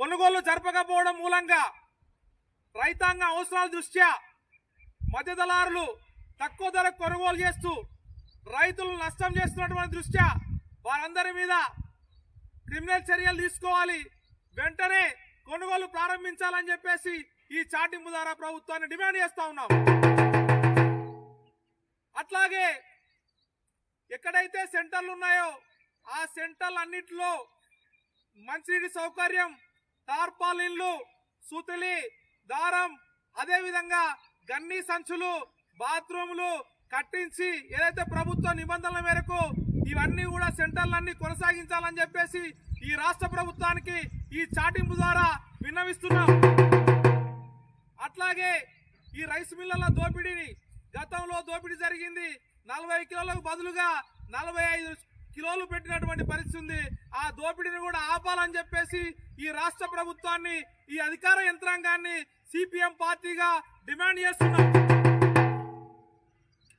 కొనుగోలు జరపకపోవడం మూలంగా రైతాంగ అవసరాల దృష్ట్యా మధ్య దళారులు తక్కువ ధరకు కొనుగోలు చేస్తూ రైతులు నష్టం చేస్తున్నటువంటి దృష్ట్యా వారందరి మీద క్రిమినల్ చర్యలు తీసుకోవాలి. వెంటనే కొనుగోలు ప్రారంభించాలని చెప్పేసి ఈ చాటింపు ద్వారా ప్రభుత్వాన్ని డిమాండ్ చేస్తా ఉన్నాం. అట్లాగే ఎక్కడైతే సెంటర్లు ఉన్నాయో ఆ సెంటర్లు అన్నింటిలో మంచినీటి సౌకర్యం టార్పాలిన్లు సుతిలి దారం అదేవిధంగా గన్ని సంచులు బాత్రూములు కట్టించి ఏదైతే ప్రభుత్వ నిబంధనల మేరకు ఇవన్నీ కూడా సెంటర్లన్నీ కొనసాగించాలని చెప్పేసి ఈ రాష్ట్ర ప్రభుత్వానికి ఈ చాటింపు ద్వారా విన్నవిస్తున్నాం. అట్లాగే ఈ రైస్ మిల్లర్ల దోపిడీని గతంలో దోపిడీ జరిగింది నలభై కిలోలకు బదులుగా నలభై ఐదు కిలోలు పెట్టినటువంటి పరిస్థితి ఉంది. ఆ దోపిడీని కూడా ఆపాలని చెప్పేసి ఈ రాష్ట్ర ప్రభుత్వాన్ని ఈ అధికార యంత్రాంగాన్ని సిపిఎం పార్టీగా డిమాండ్ చేస్తున్నాం